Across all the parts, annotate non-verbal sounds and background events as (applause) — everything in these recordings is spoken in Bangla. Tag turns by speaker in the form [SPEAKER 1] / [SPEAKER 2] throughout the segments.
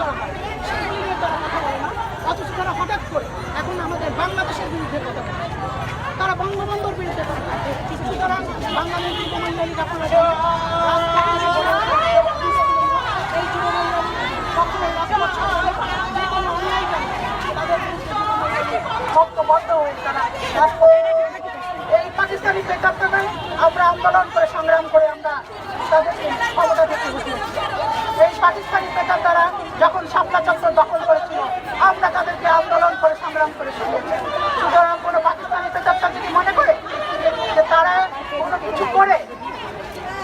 [SPEAKER 1] করা হয়। সেগুলি নিয়ে তারা কথা বলে না। অথচ তারা হঠাৎ করে এখন আমাদের বাংলাদেশের বিরুদ্ধে কথা তারা বঙ্গবন্ধুর বিরুদ্ধে কথা বলে। সুতরাং বাংলাদেশের কমান্ডারি আপনারা এই যুবমণ্ডলী কখনো রাজপথ যে কোনো অন্যায় করে তাদের বিরুদ্ধে তারা। এই পাকিস্তানি প্রেক্ষাপটে আমরা আন্দোলন করে সংগ্রাম করে আমরা তাদেরকে ক্ষমতা থেকে এই পাকিস্তানি পেতার দ্বারা যখন শাপলা চত্বর দখল করেছিল, আমরা তাদেরকে আন্দোলন করে সংগ্রাম করে সরিয়েছি সুতরাং কোনো পাকিস্তানি পেতারটা যদি মনে করে যে তারা কোনো কিছু করে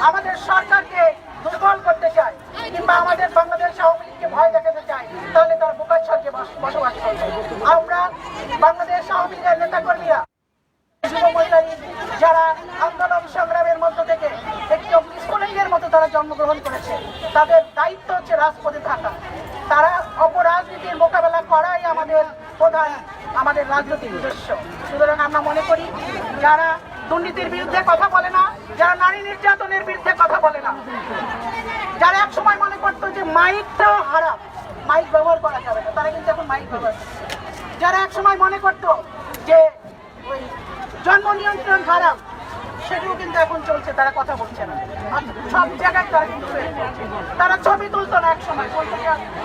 [SPEAKER 1] আমাদের সরকারকে দুর্বল করতে চায় কিংবা আমাদের বাংলাদেশ আওয়ামী লীগকে ভয় দেখাতে চায় তাহলে তার বোকার স্বর্গে বস- বসবাস করবে আমরা বাংলাদেশ আওয়ামী লীগের নেতাকর্মীরা যুব মহিলারী যারা আন্দোলন সংগ্রামের মধ্য থেকে একটি অগ্নিস্ফুলিঙ্গের মতো তারা জন্মগ্রহণ করেছে তাদের দায়িত্ব হচ্ছে রাজপথে থাকা তারা অপরাজনীতির মোকাবেলা করাই আমাদের প্রধান আমাদের রাজনৈতিক উদ্দেশ্য সুতরাং আমরা মনে করি যারা দুর্নীতির বিরুদ্ধে কথা বলে না, যারা নারী নির্যাতনের বিরুদ্ধে কথা বলে না। যারা এক সময় মনে করতো যে মাইকটাও হারাম, মাইক ব্যবহার করা যাবে না, তারা কিন্তু এখন মাইক ব্যবহার যারা এক সময় মনে করতো যে ওই জন্ম নিয়ন্ত্রণ হারাম সেগুলো কিন্তু এখন চলছে, তারা কথা বলছে না। সব জায়গায় তারা কিন্তু তারা ছবি তুলতো না এক সময় বলতো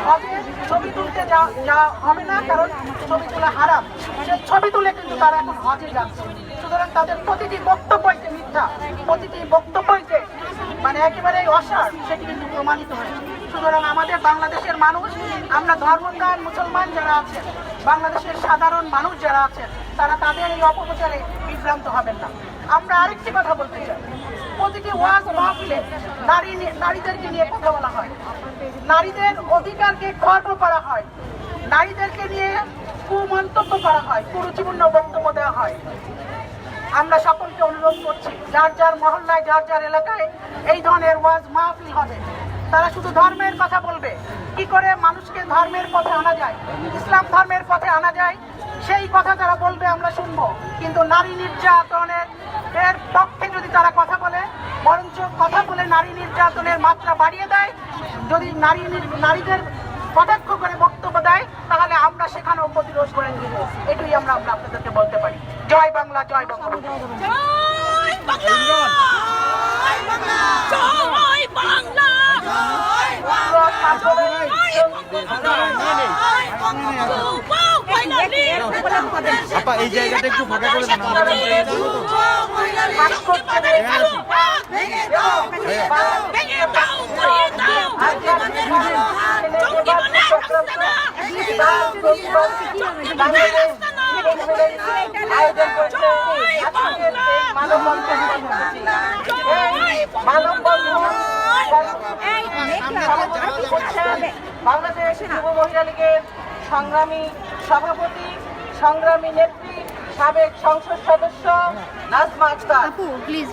[SPEAKER 1] হবে, ছবি তুলতে যা যা হবে না, কারণ ছবি তোলা হারাম। সেই ছবি তুলে কিন্তু তারা এখন হজে যাচ্ছে। সুতরাং তাদের প্রতিটি বক্তব্যকে মিথ্যা। প্রতিটি বক্তব্যকে মানে একেবারে অসার, সেটি কিন্তু প্রমাণিত হয়েছে। সুতরাং আমাদের বাংলাদেশের মানুষ, আমরা ধর্মপ্রাণ মুসলমান যারা আছেন, বাংলাদেশের সাধারণ মানুষ যারা আছেন, তারা তাদের এই অপপ্রচারে বিভ্রান্ত হবেন না। আমরা আরেকটি কথা বলতে চাই। প্রতিটি ওয়াজ মাহফিলে নারী নারীদেরকে নিয়ে কথা বলা হয়। নারীদের অধিকারকে খর্ব করা হয়। নারীদেরকে নিয়ে কুমন্তব্য করা হয়, কুরুচিপূর্ণ বক্তব্য দেওয়া হয়। আমরা সকলকে অনুরোধ করছি, যার যার মহল্লায়, যার যার এলাকায় এই ধরনের ওয়াজ মাহফিল হবে। তারা শুধু ধর্মের কথা বলবে। কি করে মানুষকে ধর্মের পথে আনা যায়, ইসলাম ধর্মের পথে আনা যায়, সেই কথা তারা বলবে, আমরা শুনব। কিন্তু নারী নির্যাতনের এর পক্ষে যদি তারা কথা বলে বরঞ্চ কথা বলে নারী নির্যাতনের মাত্রা বাড়িয়ে দেয় যদি নারী নির- নারীদের কটাক্ষ করে বক্তব্য দেয় তাহলে আমরা সেখানেও প্রতিরোধ করে দিব এটাই আমরা আমরা আপনাদেরকে বলতে পারি। জয় বাংলা! জয়
[SPEAKER 2] বাংলা। জয় বাংলা!
[SPEAKER 3] আপা এই জায়গাটা একটু ফাঁকা করে দেন
[SPEAKER 2] মানে
[SPEAKER 1] বাংলাদেশ যুব মহিলা লীগের সংগ্রামী সভাপতি সংগ্রামী নেত্রী সাবেক সংসদ সদস্য নাজমা আক্তার প্লিজ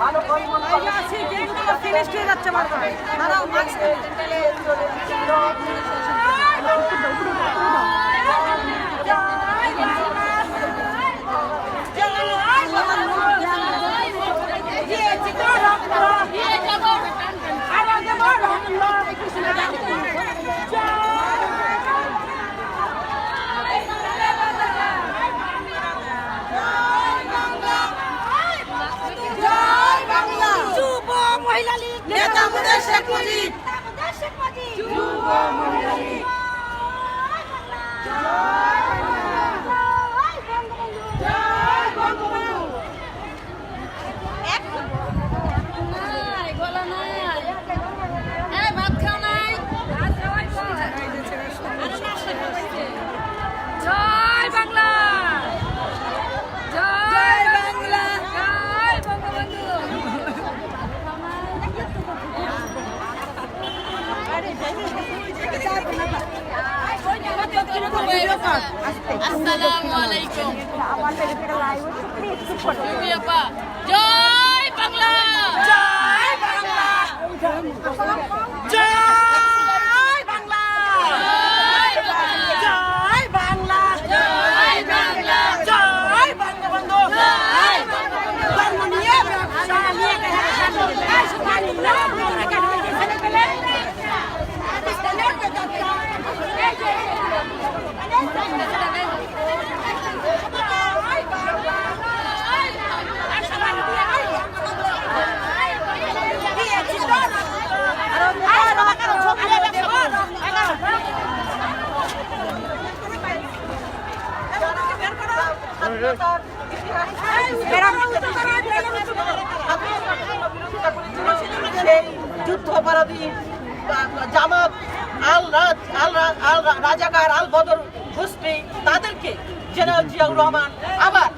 [SPEAKER 1] মানববন্ধন
[SPEAKER 4] ফিনিশড হয়ে যাচ্ছে আমার দাঁড়াও মাস্ক
[SPEAKER 2] যুব মহিলা লীগ নেতা আমাদের শেখ মুজিব যুব মহিলা লীগ জয় বাংলা জয় বাংলা জয় বঙ্গবন্ধু আসসালামু আলাইকুম রুবি আপা জয় বাংলা জয় বাংলা
[SPEAKER 5] জয় বাংলা
[SPEAKER 2] জয় বাংলা
[SPEAKER 5] জয় বাংলা
[SPEAKER 2] জয় বাংলা
[SPEAKER 5] জয় বঙ্গবন্ধু
[SPEAKER 2] জয় বঙ্গবন্ধু
[SPEAKER 5] জন্ম নিয়ে ব্যবসা নিয়ে এই সুখানি না আমরা কেন ছেলে পেলে পাকিস্তানের বেদরকা এই যে
[SPEAKER 4] স্বাধীনতার ইতিহাস বিরোধিতা করেছিল সেই যুদ্ধাপরাধী জামাত, আল রাজ, আল রাজাকার, আল বদর তাদেরকে জেনারেল জিয়াউর রহমান আবার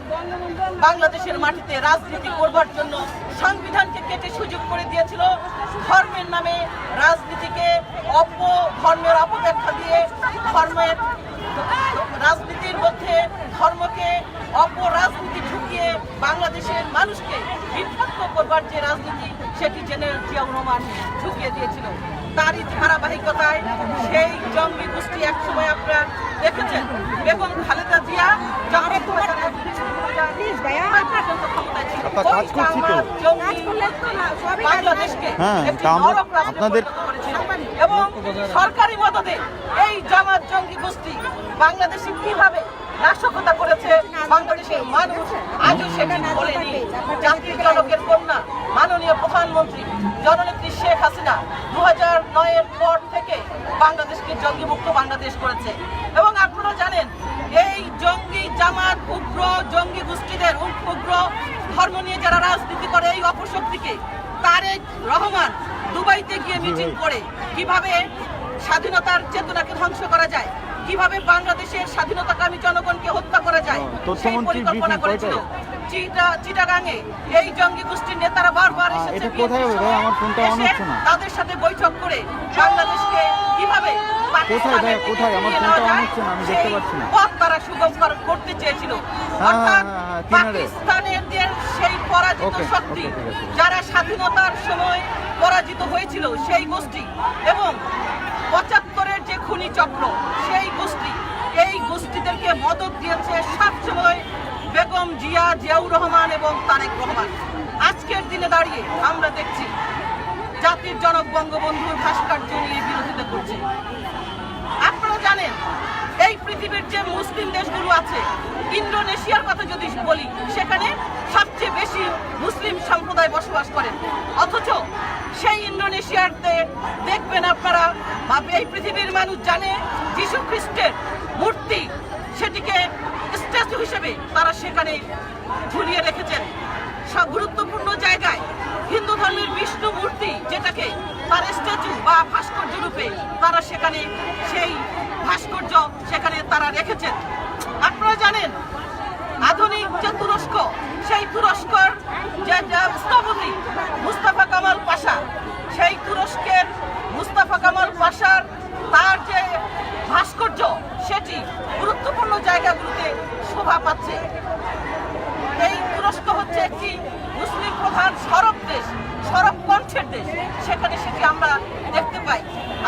[SPEAKER 4] বাংলাদেশের মাটিতে রাজনীতি করবার জন্য সংবিধানকে কেটে সুযোগ করে দিয়েছিল। ধর্মের নামে রাজনীতিকে অপ ধর্মের অপব্যাখ্যা দিয়ে ধর্মের রাজনীতির মধ্যে ধর্মকে অপরাজনীতি ঢুকিয়ে বাংলাদেশের মানুষকে বিভক্ত করবার যে রাজনীতি সেটি জেনারেল জিয়াউর রহমান ঢুকিয়ে দিয়েছিল। তারই ধারাবাহিকতায় সেই জঙ্গি গোষ্ঠী একসময় আপনারা দেখেছেন? বেগম খালেদা জিয়া যখন দু হাজার
[SPEAKER 3] হ্যাঁ, আপনাদের-
[SPEAKER 4] এবং সরকারি মদদে এই জামাত জঙ্গি গোষ্ঠী বাংলাদেশে কীভাবে নাশকতা করেছে বাংলাদেশের মানুষ। আজও সেটা বলেনি জাতির জনকের কন্যা মাননীয় প্রধানমন্ত্রী জননেত্রী শেখ হাসিনা দু হাজার নয়ের পর থেকে বাংলাদেশকে জঙ্গি মুক্ত বাংলাদেশ করেছে। এবং আপনারা জানেন এই জঙ্গি জামাত উগ্র জঙ্গি গোষ্ঠীদের উগ্র ধর্ম নিয়ে যারা রাজনীতি করে এই অপশক্তিকে তারেক রহমান দুবাইতে গিয়ে মিটিং করে কীভাবে স্বাধীনতার চেতনাকে ধ্বংস করা যায় কীভাবে বাংলাদেশের স্বাধীনতাকামী জনগণকে হত্যা করা যায় সেই পরিকল্পনা করেছিল চিটাগাঙে এই জঙ্গি গোষ্ঠীর নেতারা বারবার এসেছে। তাদের সাথে বৈঠক করে বাংলাদেশকে কীভাবে। পথ তারা সুগম করতে চেয়েছিল
[SPEAKER 3] হ্যাঁ,
[SPEAKER 4] অর্থাৎ
[SPEAKER 3] কিনারে।
[SPEAKER 4] পাকিস্তানের সেই পরাজিত শক্তি
[SPEAKER 3] ওকে, ঠিক আছে।
[SPEAKER 4] যারা স্বাধীনতার সময় পরাজিত হয়েছিল সেই গোষ্ঠী এবং পঁচাত্তরের যে খুনি চক্র সেই গোষ্ঠী, এই গোষ্ঠীদেরকে মদত দিয়েছে সবসময় বেগম জিয়া জিয়াউর রহমান এবং তারেক রহমান। আজকের দিনে দাঁড়িয়ে আমরা দেখছি জাতির জনক বঙ্গবন্ধুর ভাস্কর্য নিয়ে বিরোধিতা করছে। আপনারা জানেন, এই পৃথিবীর যে মুসলিম দেশগুলো আছে, ইন্দোনেশিয়ার কথা যদি বলি, সেখানে সবচেয়ে বেশি মুসলিম সম্প্রদায় বসবাস করেন। অথচ সেই ইন্দোনেশিয়াতে দেখবেন আপনারা এই পৃথিবীর মানুষ জানে যীশু খ্রিস্টের মূর্তি সেটিকে স্ট্যাচু হিসেবে তারা সেখানে ঝুলিয়ে রেখেছেন। সব গুরুত্বপূর্ণ জায়গায় হিন্দু ধর্মের বিষ্ণু মূর্তি যেটাকে তার স্ট্যাচু বা ভাস্কর্য রূপে তারা সেখানে সেই ভাস্কর্য সেখানে তারা রেখেছেন। আপনারা জানেন আধুনিক যে তুরস্ক, সেই তুরস্কর যে স্থপতি মুস্তাফা কামাল পাশা, সেই তুরস্কের মুস্তাফা কামাল পাশার তার যে ভাস্কর্য, সেটি গুরুত্বপূর্ণ জায়গাগুলোতে শোভা পাচ্ছে। এই তুরস্ক হচ্ছে একটি মুসলিম প্রধান সরব দেশ, সরব কণ্ঠের দেশ। সেখানে সেটি আমরা দেখতে পাই।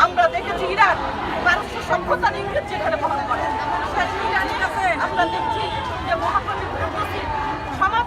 [SPEAKER 4] আমরা দেখেছি ইরান, পারস্য সভ্যতার ইংরেজ যেখানে বহন করে।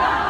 [SPEAKER 2] God. (laughs)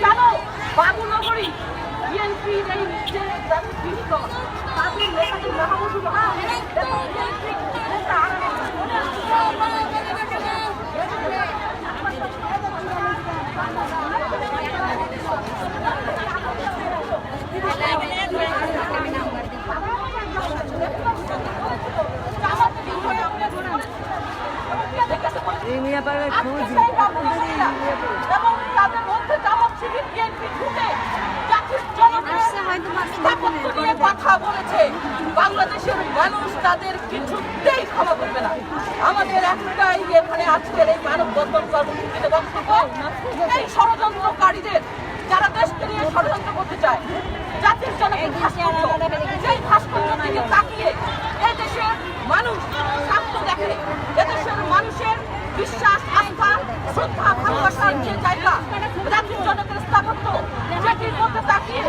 [SPEAKER 4] কেন বাবুনগরী বিএনপির এই যে তাদের নেতাদের মহাবুজুর এবং তাদের মধ্যে জামাত শিবির বিএনপি ঢুকে জাতির জনগণের স্থাপত্য নিয়ে কথা বলেছে। বাংলাদেশের মানুষ তাদের কিছুতেই ক্ষমা করবে না। আমাদের একটাই এখানে আজকের এই মানব বন্ধন কর্মসূচিতে বক্তব্য এই ষড়যন্ত্রকারীদের যারা দেশকে নিয়ে ষড়যন্ত্র করতে চায় জাতির ভাস্কর্য সেই ভাস্কর্য দিকে তাকিয়ে এই দেশের মানুষ দেখে ভালোবাসার যে জায়গা জাতির জনকের স্থাপত্য যেটির মধ্যে তাকিয়ে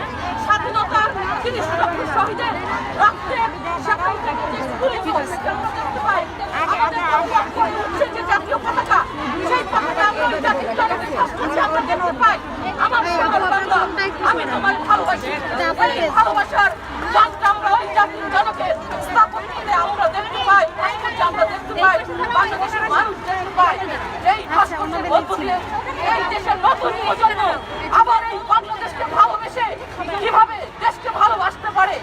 [SPEAKER 4] স্বাধীনতার তিরিশ লক্ষ শহীদের রক্তের সেখান থেকে যে স্কুলে দেখতে পাই আমাদের যে জাতীয় পতাকা সেই পতাকা আমরা জাতির জনকের ভাস্কর্যে আমরা দেখতে পাই আমার সোনার বাংলা আমি তোমার ভালোবাসি। এই ভালোবাসার গানটা আমরা ওই জাতির জনকের স্থাপত্যে আমরা দেখতে পাই ভাস্কর্যে আমরা দেখতে পাই বাংলাদেশের মানুষ দেখতে পাই এই ভাস্কর্যের মধ্য দিয়ে এই দেশের নতুন প্রজন্ম আবার এই বাংলাদেশকে ভালোবেসে কীভাবে দেশকে ভালোবাসতে পারে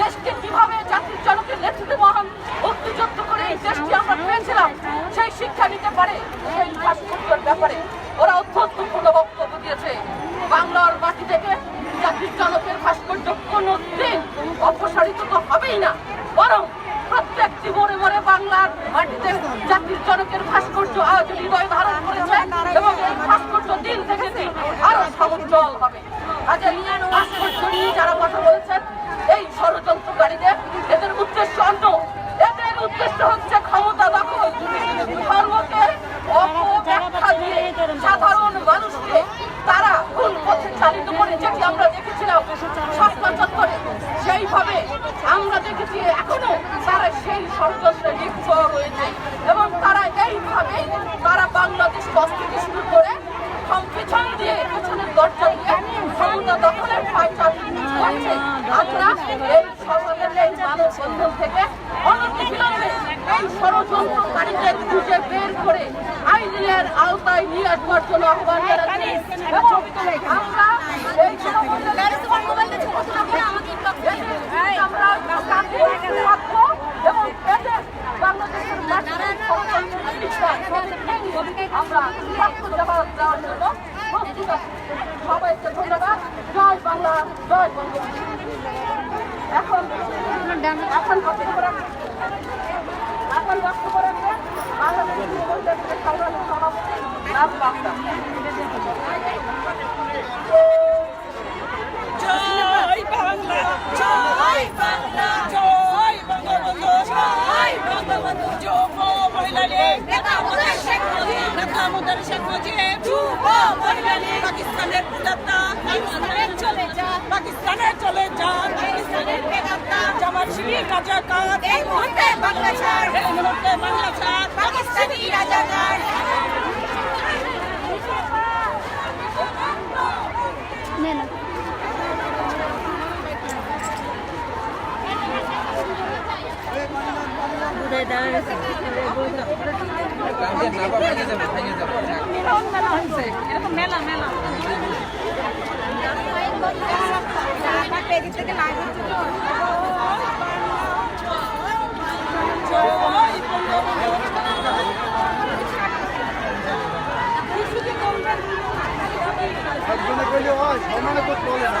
[SPEAKER 4] দেশকে কীভাবে জাতির জনকের নেতৃত্বে মহান মুক্তিযুদ্ধ করে এই দেশকে আমরা পেয়েছিলাম সেই শিক্ষা নিতে পারে সেই ভাস্কর্যের ব্যাপারে ওরা অত্যন্তপূর্ণ বক্তব্য দিয়েছে বাংলার মাটি থেকে জাতির জনকের ভাস্কর্য কোনো দিন অপসারিত তো হবেই না বরং প্রত্যেকটি মোড়ে মোড়ে বাংলার মাটিতে জাতির জনকের ভাস্কর্য আজ হৃদয় ধারণ করেছে এবং এই ভাস্কর্য দিন থেকে দিন আরও সমুজ্জ্বল হবে। আজ এই ভাস্কর্য নিয়ে যারা কথা বলেছেন, এই ষড়যন্ত্রকারীদের, এদের উদ্দেশ্য অন্য এদের উদ্দেশ্য হচ্ছে ক্ষমতা দখল। ধর্মকে অপব্যাখ্যা দিয়ে সাধারণ মানুষকে তারা ভুল পথে চালিত করে, যেটি আমরা দেখেছিলাম শাসনা চত্বরে সেইভাবে আমরা দেখেছি এখনও তারা সেই ষড়যন্ত্রে লিপ্ত রয়েছে এবং তারা এইভাবে তারা বাংলাদেশকে শুরু করে পিছন দিয়ে পিছনের দরজা দিয়ে ক্ষমতা দখলের করছে আমরা এই সকলের এই মানববন্ধন থেকে অনতিবিলম্বে এই ষড়যন্ত্রকারীদের খুঁজে বের করে আইনের আওতায় নিয়ে আসবার জন্য আহ্বান জানাচ্ছি। আমরা এই ষড়যন্ত্রের ঘোষণা করে এদের আমরা কাঁধে রাখব এবং এদের বাংলাদেশের মাটিতে ষড়যন্ত্রের বিশ্বাস আমরা সাক্ষ্য জবাব দেওয়ার জন্য প্রস্তুত আছি। সবাইকে ধন্যবাদ জয় বাংলা জয় বঙ্গবন্ধু এখন এখন বক্তব্য রাখবেন এখন বক্তব্য রাখবেন বাংলাদেশ যুবকদের সংগ্রামী সভাপতি
[SPEAKER 2] জয় বাংলা জয় বাংলা জয় বঙ্গবন্ধু জয় পাকিস্তানের পুজাত্তা চলে যা পাকিস্তানের বেগাত্তা জামাত শিবির রাজাকার এই মুহূর্তে বাংলা ছাড়। এই মুহূর্তে বাংলা ছাড়। পাকিস্তানি রাজাকার জয় বঙ্গবন্ধু
[SPEAKER 1] একজনে কইলে হয় সমানে তো চলে না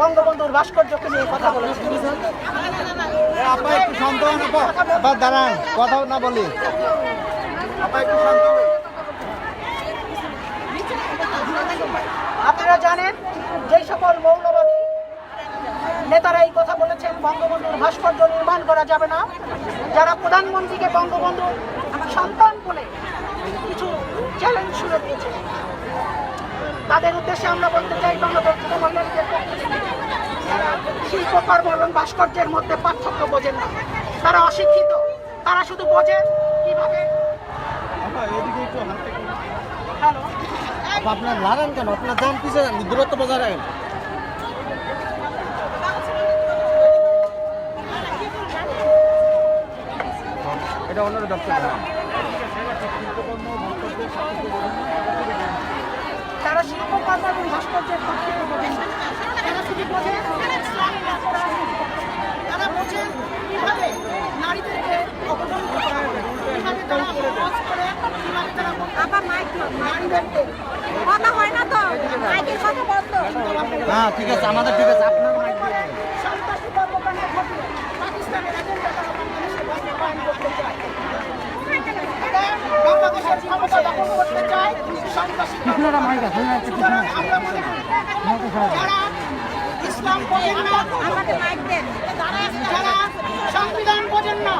[SPEAKER 1] বঙ্গবন্ধুর ভাস্কর্যকে নিয়ে কথা বলেছে।
[SPEAKER 3] আপা একটু শান্ত হন আপা। আপা দাঁড়ান কথা না বলি। আপা একটু শান্ত
[SPEAKER 1] আপনারা জানেন যেই সকল মৌলবাদী নেতারা এই কথা বলেছেন বঙ্গবন্ধুর ভাস্কর্য নির্মাণ করা যাবে না। যারা প্রধানমন্ত্রীকে বঙ্গবন্ধু সন্তান বলে কিছু চ্যালেঞ্জ শুনে দিয়েছে। তাদের উদ্দেশ্যে আমরা বলতে চাই গণতন্ত্র মহিলাদের শিল্পকর্ম এবং ভাস্কর্যের মধ্যে পার্থক্য বোঝেন না তারা অশিক্ষিত তারা শুধু বোঝেন কীভাবে।
[SPEAKER 3] আপনার লাগান কেন? আপনার যান পিছিয়ে যান দূরত্ব বজায় রাখেন। এটা অন্য দপ্তর।
[SPEAKER 1] তারা শিল্পকর্ম এবং ভাস্কর্যের পক্ষে বোঝেন তারা শুধু বোঝে তারা বোঝে কীভাবে নারীদেরকে অবদমিত করা কীভাবে তারা অপরাধ করে, কীভাবে তারা
[SPEAKER 4] আবার মাইক
[SPEAKER 1] নারীদেরকে
[SPEAKER 4] কথা হয় না তো মাইকের কথা বন্ধ
[SPEAKER 3] হ্যাঁ ঠিক আছে আমাদের ঠিক আছে আপনার mic
[SPEAKER 1] সন্ত্রাসী কর্মকাণ্ড ঘটিয়ে পাকিস্তানের এজেন্ডা তারা বাংলাদেশে বাস্তবায়ন করতে চায়। বাংলাদেশের ক্ষমতা দখল করতে চায়। ইসলাম যারা সংবিধান বোঝেন না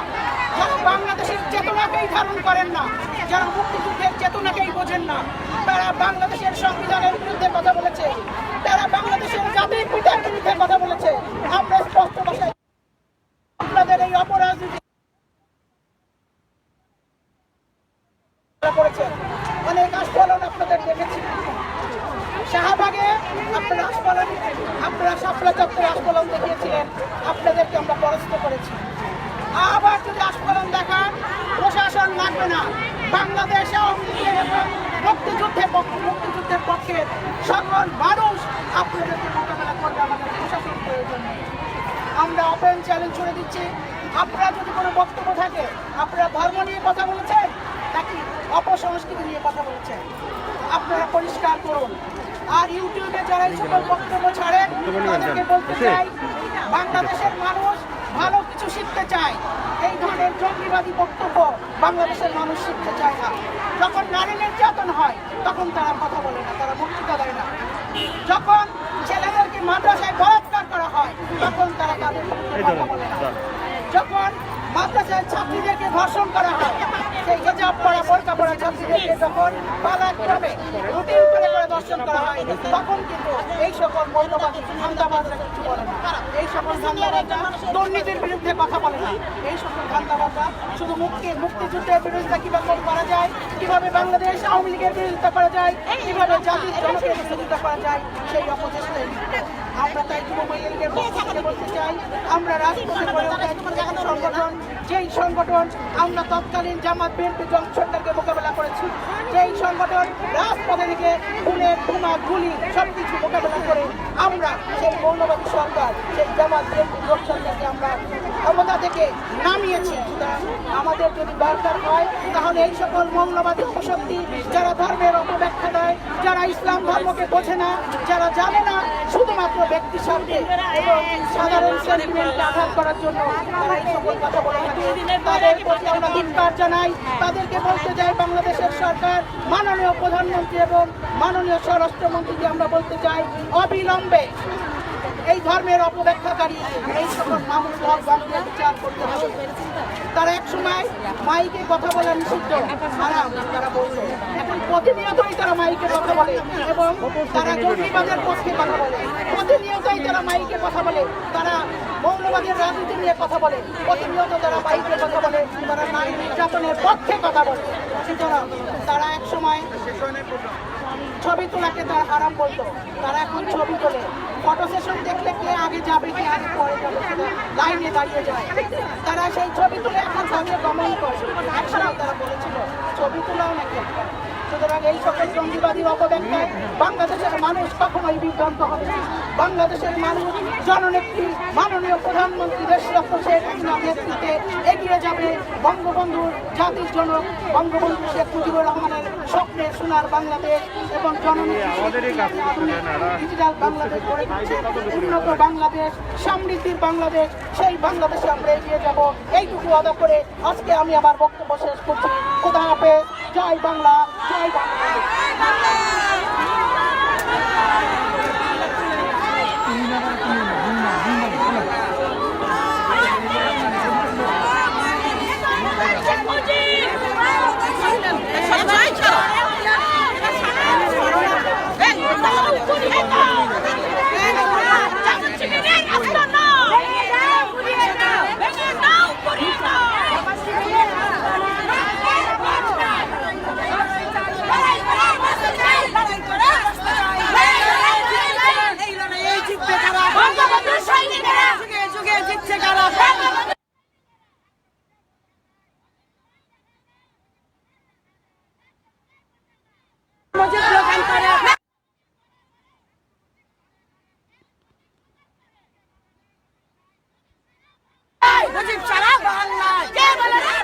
[SPEAKER 1] যারা বাংলাদেশের চেতনাকেই ধারণ করেন না যারা মুক্তিযুদ্ধের চেতনাকেই বোঝেন না তারা বাংলাদেশের সংবিধানের বিরুদ্ধে কথা বলেছে তারা বাংলাদেশের জাতির পিতার বিরুদ্ধে কথা বলেছে। আমরা স্পষ্ট ভাষায় আপনাদের এই অপরাজনীতি করেছে অনেক আস্ফলন আপনাদের দেখেছি। শাহবাগে আপনারা আস্ফলন আপনারা শাপলা চত্বরে আস্ফলন দেখিয়েছিলেন। আপনাদেরকে আমরা পরাস্ত করেছি। আবার যদি আস্ফলন দেখান, প্রশাসন লাগবে না। বাংলাদেশ মুক্তিযুদ্ধের পক্ষে মুক্তিযুদ্ধের পক্ষে সকল মানুষ আপনাদেরকে মোকাবেলা করবে আমাদের প্রশাসন প্রয়োজন। আমরা ওপেন চ্যালেঞ্জ ছুড়ে দিচ্ছি। আপনারা যদি কোনো বক্তব্য থাকে, আপনারা ধর্ম নিয়ে কথা বলেছেন নাকি অপসংস্কৃতি নিয়ে কথা বলেছেন। আপনারা পরিষ্কার করুন। আর ইউটিউবে যারা এই সকল বক্তব্য ছাড়েন তাদেরকে বলতে চাই বাংলাদেশের মানুষ ভালো কিছু শিখতে চায়। এই ধরনের জঙ্গিবাদী বক্তব্য বাংলাদেশের মানুষ শিখতে চায় না। যখন নারী নির্যাতন হয় তখন তারা কথা বলে না তারা বক্তৃতা দেয় না। যখন ছেলেদেরকে মাদ্রাসায় বলাৎকার করা হয় তখন তারা তাদের কথা বলে না। যখন মাদ্রাসায় ছাত্রীদেরকে ধর্ষণ করা হয় দর্শন করা হয়, তখন এই সকল এই সকল ধান্দাবাজরা দুর্নীতির বিরুদ্ধে কথা বলে এই সকল ধান্দাবাজরা শুধু মুক্তি, মুক্তিযুদ্ধের বিরোধিতা কীভাবে করা যায়, কীভাবে বাংলাদেশ আওয়ামী লীগের বিরোধিতা করা যায়, কীভাবে জাতির জনকের বিরোধিতা করা যায়, সেই অপচেষ্টায়। আমরা তাই যুব মহিলাদের বলতে চাই, আমরা রাজপথে গড়ে ওঠা একটি সংগঠন যেই সংগঠন আমরা তৎকালীন জামাত বিএনপি জঙ্গ সরকারকে মোকাবেলা করেছি। সেই সংগঠন রাজপথে থেকে খুনে, খুনা, গুলি সব কিছু মোকাবেলা করে আমরা সেই মৌলবাদী সরকার, সেই জামাত বিএনপি জঙ্গ সরকারকে আমরা ক্ষমতা থেকে নামিয়েছি। আমাদের যদি দরকার হয়, তাহলে এই সকল মৌলবাদী অপশক্তি যারা ধর্মের অপব্যাখ্যা দেয়, যারা ইসলাম ধর্মকে বোঝে না, যারা জানে না, শুধুমাত্র ব্যক্তি স্বার্থে সাধারণ সেন্টিমেন্টকে আঘাত করার জন্য তারা এই সকল কথা বলে থাকে। তাদের প্রতি আমরা ধিক্কার জানাই। তাদেরকে বলতে চাই বাংলাদেশের সরকার মাননীয় প্রধানমন্ত্রী এবং মাননীয় স্বরাষ্ট্রমন্ত্রীকে আমরা বলতে চাই, অবিলম্বে এই ধর্মের অপব্যাখ্যাকারী এই সকল মানুষ হক বাংলাদেশ বিচার করতে হবে। তারা এক সময় মাইকে কথা বলা নিষিদ্ধ। হারাম তারা বলতো এখন প্রতিনিয়তই তারা মাইকে কথা বলে এবং তারা জঙ্গিবাদের পক্ষে কথা বলে। প্রতিনিয়তই তারা মাইকে কথা বলে। তারা মৌলবাদের রাজনীতি নিয়ে কথা বলে। প্রতিনিয়ত তারা মাইকে কথা বলে। তারা নারী নির্যাতনের পক্ষে কথা বলে। সুতরাং তারা এক সময় ছবি তোলাকে তারা আরাম বলতো। তারা এখন ছবি তোলে। ফটো সেশন দেখলে কে আগে যাবে, কে আগে পরে যাবে লাইনে দাঁড়িয়ে যায়। তারা সেই ছবি তুলে এখন সঙ্গে গমন করে। একসময় তারা বলেছিল, ছবি তোলাও নাকি। সুতরাং এই সকল জঙ্গিবাদীর অপব্যাখ্যায় বাংলাদেশের মানুষ কখনোই বিভ্রান্ত হবে না। বাংলাদেশের মানুষ জননেত্রী মাননীয় প্রধানমন্ত্রী দেশরত্ন শেখ হাসিনার নেতৃত্বে এগিয়ে যাবে বঙ্গবন্ধুর জাতির জনক বঙ্গবন্ধু শেখ মুজিবুর রহমানের স্বপ্নের সোনার বাংলাদেশ এবং জননেত্রী ডিজিটাল বাংলাদেশ গড়ে তুলছে। উন্নত বাংলাদেশ সমৃদ্ধির বাংলাদেশ সেই বাংলাদেশে আমরা এগিয়ে যাব। এইটুকু আদা করে আজকে আমি আমার বক্তব্য শেষ করছি। খোদা হাফেজ। জয় বাংলা জয় বাংলা।